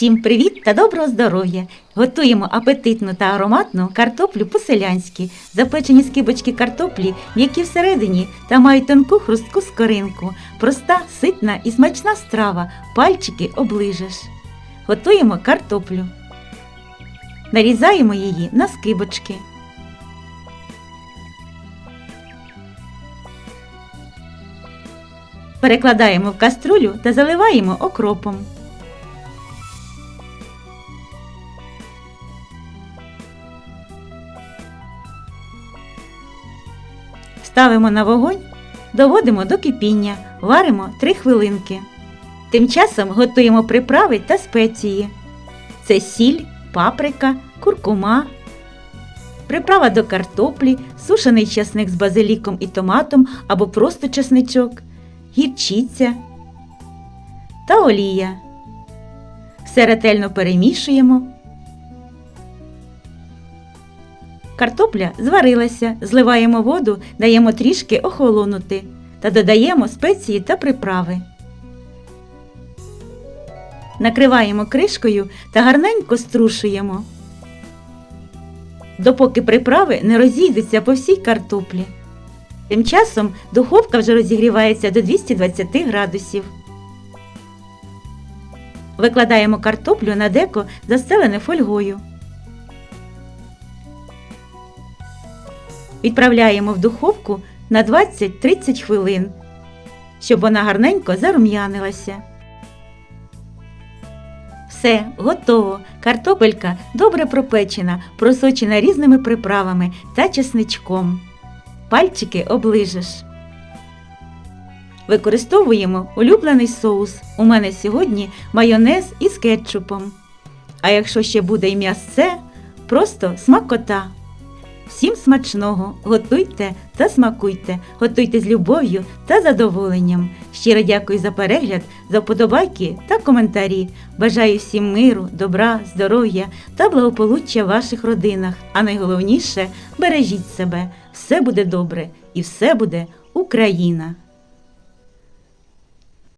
Всім привіт та доброго здоров'я! Готуємо апетитну та ароматну картоплю по-селянськи. Запечені скибочки картоплі, м'які всередині та мають тонку хрустку скоринку. Проста, ситна і смачна страва. Пальчики оближеш. Готуємо картоплю. Нарізаємо її на скибочки. Перекладаємо в каструлю та заливаємо окропом. Ставимо на вогонь, доводимо до кипіння, варимо 3 хвилинки. Тим часом готуємо приправи та спеції. Це сіль, паприка, куркума, приправа до картоплі, сушений часник з базиліком і томатом або просто чесничок, гірчиця та олія. Все ретельно перемішуємо. Картопля зварилася, зливаємо воду, даємо трішки охолонути та додаємо спеції та приправи. Накриваємо кришкою та гарненько струшуємо, допоки приправи не розійдуться по всій картоплі. Тим часом духовка вже розігрівається до 220 градусів. Викладаємо картоплю на деко, застелене фольгою. Відправляємо в духовку на 20-30 хвилин, щоб вона гарненько зарум'янилася. Все, готово. Картопелька добре пропечена, просочена різними приправами та чесничком. Пальчики оближеш. Використовуємо улюблений соус. У мене сьогодні майонез із кетчупом. А якщо ще буде і м'ясце, просто смакота. Всім смачного, готуйте та смакуйте, готуйте з любов'ю та задоволенням. Щиро дякую за перегляд, за вподобайки та коментарі. Бажаю всім миру, добра, здоров'я та благополуччя в ваших родинах. А найголовніше бережіть себе, все буде добре і все буде Україна!